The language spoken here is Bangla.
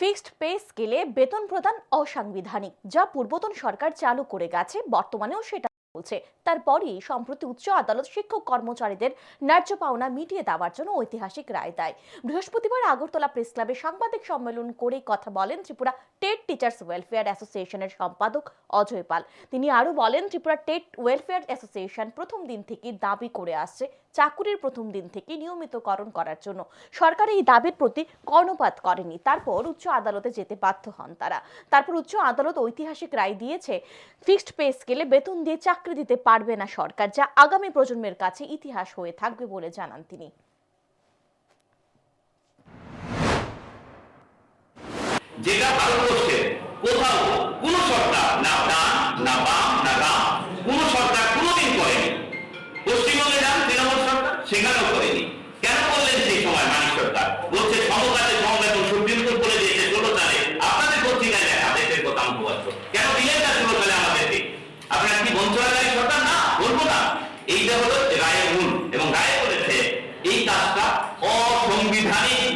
ফিক্সড পে স্কেলে বেতন প্রদান অসাংবিধানিক যা পূর্বতন সরকার চালু করে গেছে বর্তমানেও সেটা বলছে। তারপরই সম্প্রতি উচ্চ আদালত শিক্ষক কর্মচারীদের ন্যায্য পাওনা মিটিয়ে দেওয়ার জন্য ঐতিহাসিক রায় দেয়। বৃহস্পতিবার আগরতলা প্রেস ক্লাবে সাংবাদিক সম্মেলন করে কথা বলেন ত্রিপুরা টেট টিচার্স ওয়েলফেয়ার অ্যাসোসিয়েশনের সম্পাদক অজয় পাল। তিনি আরও বলেন, ত্রিপুরা টেট ওয়েলফেয়ার অ্যাসোসিয়েশন প্রথম দিন থেকে দাবি করে আসছে চাকুরির প্রথম দিন থেকে নিয়মিতকরণ করার জন্য। সরকার এই দাবির প্রতি কর্ণপাত করেনি। তারপর উচ্চ আদালতে যেতে বাধ্য হন তারা। তারপর উচ্চ আদালত ঐতিহাসিক রায় দিয়েছে, ফিক্সড পে স্কেলে বেতন দিয়ে চাকরি দিতে পারবে না সরকার, যা আগামী প্রজন্মের কাছে ইতিহাস হয়ে থাকবে বলে জানান তিনি। যেটা সরকার না বলব না। এইটা হলো মূল এবং রায় বলেছে এই কাজটা অসংবিধানিক